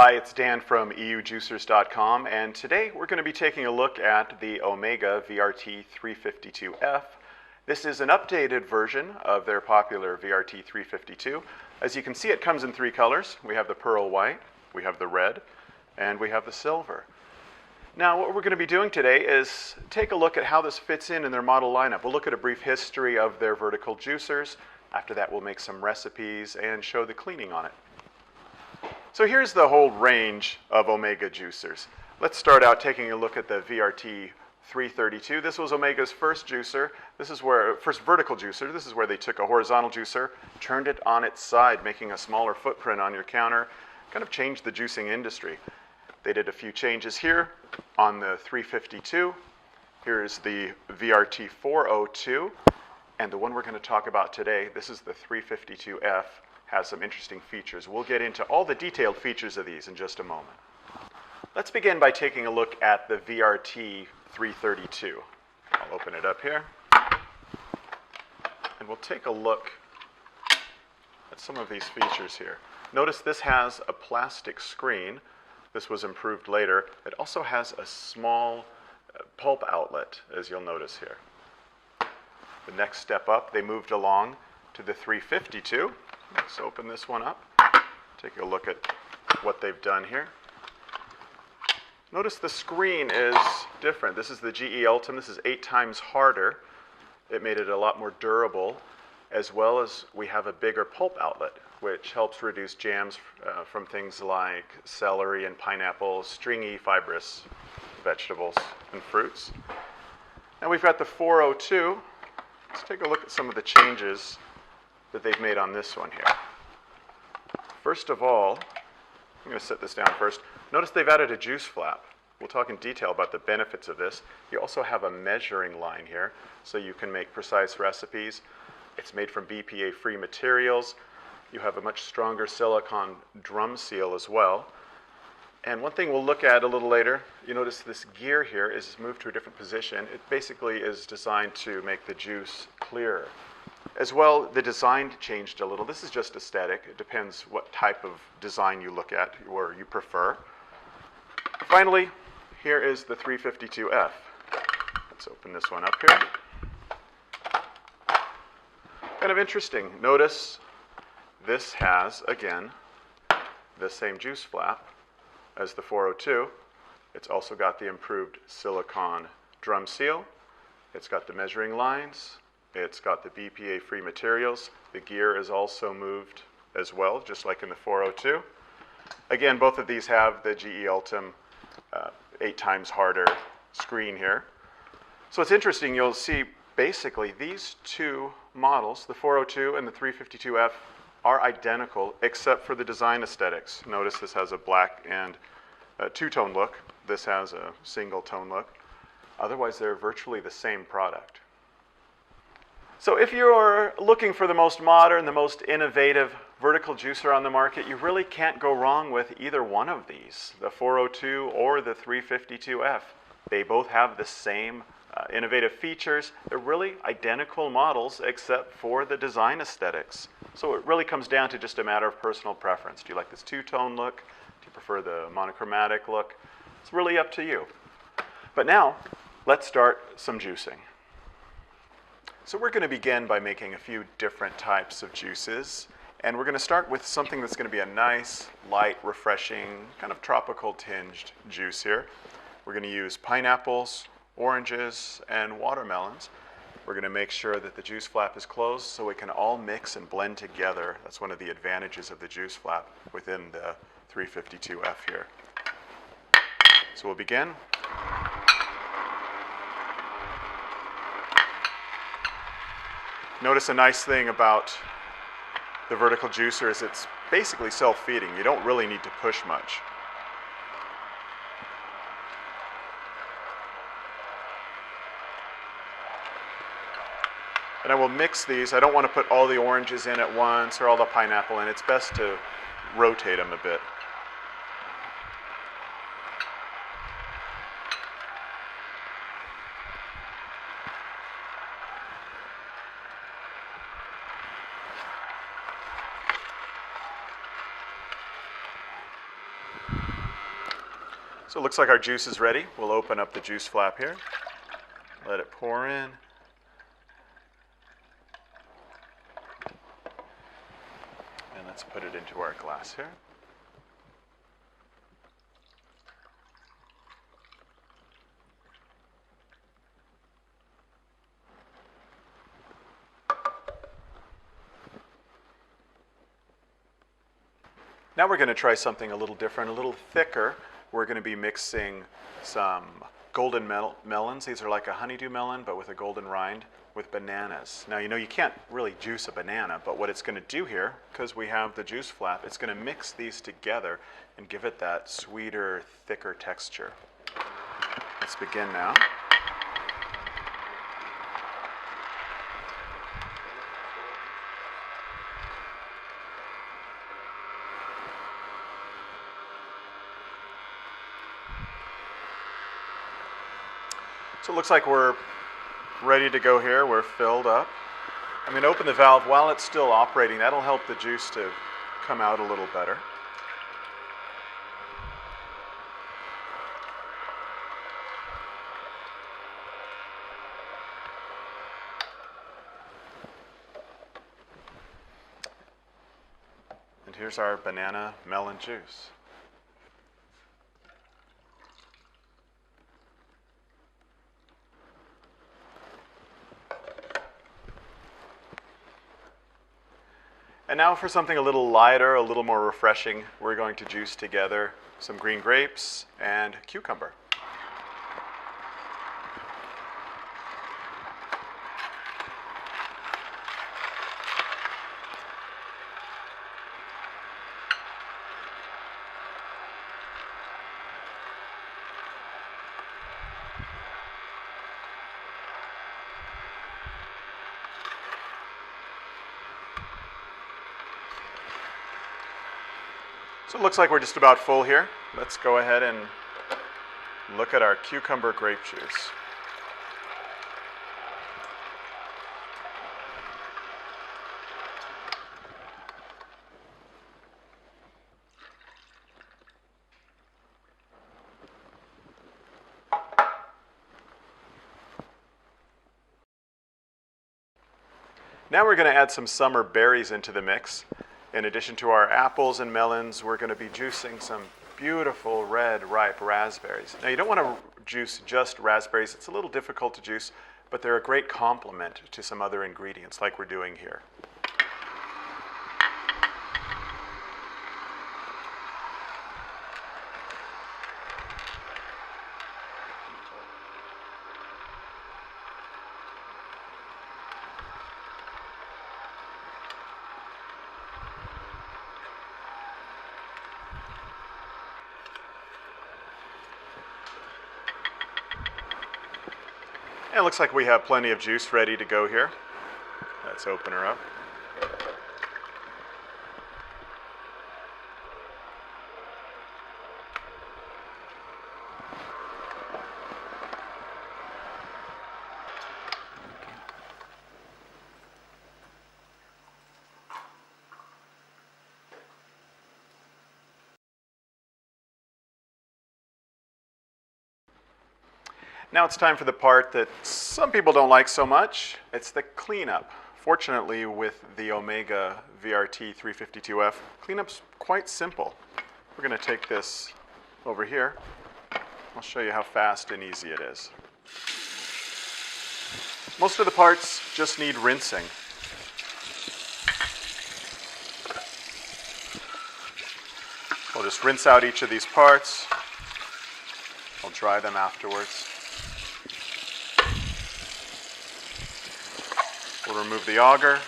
Hi, it's Dan from EUJuicers.com, and today we're going to be taking a look at the Omega VRT 352F. This is an updated version of their popular VRT 352. As you can see, it comes in three colors. We have the pearl white, we have the red, and we have the silver. Now, what we're going to be doing today is take a look at how this fits in in their model lineup. We'll look at a brief history of their vertical juicers. After that, we'll make some recipes and show the cleaning on it. So here's the whole range of Omega juicers. Let's start out taking a look at the VRT 332. This was Omega's first juicer. This is where, first vertical juicer. This is where they took a horizontal juicer, turned it on its side, making a smaller footprint on your counter, kind of changed the juicing industry. They did a few changes here on the 352. Here's the VRT 402. And the one we're going to talk about today, this is the 352F has some interesting features. We'll get into all the detailed features of these in just a moment. Let's begin by taking a look at the VRT 332. I'll open it up here. And we'll take a look at some of these features here. Notice this has a plastic screen. This was improved later. It also has a small uh, pulp outlet, as you'll notice here. The next step up, they moved along to the 352. Let's open this one up. Take a look at what they've done here. Notice the screen is different. This is the GE Ultim. This is eight times harder. It made it a lot more durable, as well as we have a bigger pulp outlet, which helps reduce jams uh, from things like celery and pineapple, stringy, fibrous vegetables and fruits. Now we've got the 402. Let's take a look at some of the changes that they've made on this one here. First of all, I'm going to set this down first. Notice they've added a juice flap. We'll talk in detail about the benefits of this. You also have a measuring line here, so you can make precise recipes. It's made from BPA-free materials. You have a much stronger silicone drum seal as well. And one thing we'll look at a little later, you notice this gear here is moved to a different position. It basically is designed to make the juice clearer. As well, the design changed a little. This is just aesthetic. It depends what type of design you look at or you prefer. Finally, here is the 352F. Let's open this one up here. Kind of interesting. Notice this has, again, the same juice flap as the 402. It's also got the improved silicon drum seal. It's got the measuring lines. It's got the BPA-free materials. The gear is also moved as well, just like in the 402. Again, both of these have the GE Ultim uh, eight times harder screen here. So it's interesting, you'll see basically these two models, the 402 and the 352F, are identical except for the design aesthetics. Notice this has a black and two-tone look. This has a single tone look. Otherwise, they're virtually the same product. So if you're looking for the most modern, the most innovative vertical juicer on the market, you really can't go wrong with either one of these, the 402 or the 352F. They both have the same uh, innovative features. They're really identical models except for the design aesthetics. So it really comes down to just a matter of personal preference. Do you like this two-tone look? Do you prefer the monochromatic look? It's really up to you. But now, let's start some juicing. So we're going to begin by making a few different types of juices. And we're going to start with something that's going to be a nice, light, refreshing, kind of tropical tinged juice here. We're going to use pineapples, oranges, and watermelons. We're going to make sure that the juice flap is closed so it can all mix and blend together. That's one of the advantages of the juice flap within the 352F here. So we'll begin. Notice a nice thing about the vertical juicer is it's basically self-feeding. You don't really need to push much. And I will mix these. I don't want to put all the oranges in at once or all the pineapple in. It's best to rotate them a bit. So it looks like our juice is ready. We'll open up the juice flap here. Let it pour in. And let's put it into our glass here. Now we're going to try something a little different, a little thicker. We're going to be mixing some golden mel- melons. These are like a honeydew melon, but with a golden rind with bananas. Now, you know, you can't really juice a banana, but what it's going to do here, because we have the juice flap, it's going to mix these together and give it that sweeter, thicker texture. Let's begin now. So it looks like we're ready to go here. We're filled up. I'm going to open the valve while it's still operating. That'll help the juice to come out a little better. And here's our banana melon juice. And now for something a little lighter, a little more refreshing, we're going to juice together some green grapes and cucumber. So it looks like we're just about full here. Let's go ahead and look at our cucumber grape juice. Now we're going to add some summer berries into the mix. In addition to our apples and melons, we're going to be juicing some beautiful red ripe raspberries. Now, you don't want to juice just raspberries, it's a little difficult to juice, but they're a great complement to some other ingredients like we're doing here. And it looks like we have plenty of juice ready to go here. Let's open her up. Now it's time for the part that some people don't like so much. It's the cleanup. Fortunately, with the Omega VRT 352F, cleanup's quite simple. We're going to take this over here. I'll show you how fast and easy it is. Most of the parts just need rinsing. We'll just rinse out each of these parts. I'll dry them afterwards. We'll remove the auger,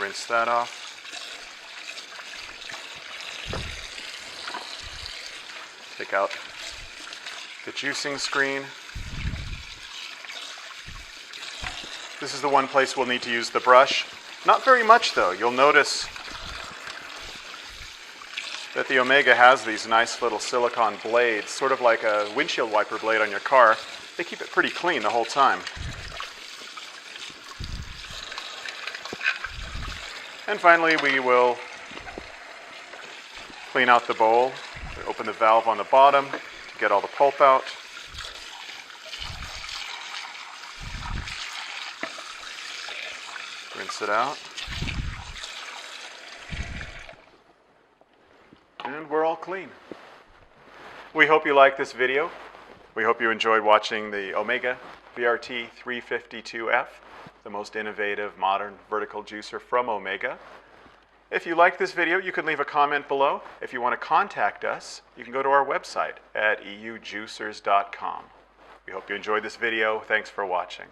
rinse that off. Take out the juicing screen. This is the one place we'll need to use the brush. Not very much though. You'll notice that the Omega has these nice little silicone blades, sort of like a windshield wiper blade on your car. They keep it pretty clean the whole time. And finally, we will clean out the bowl Open the valve on the bottom to get all the pulp out. Rinse it out. And we're all clean. We hope you liked this video. We hope you enjoyed watching the Omega VRT 352F, the most innovative modern vertical juicer from Omega. If you like this video, you can leave a comment below. If you want to contact us, you can go to our website at eujuicers.com. We hope you enjoyed this video. Thanks for watching.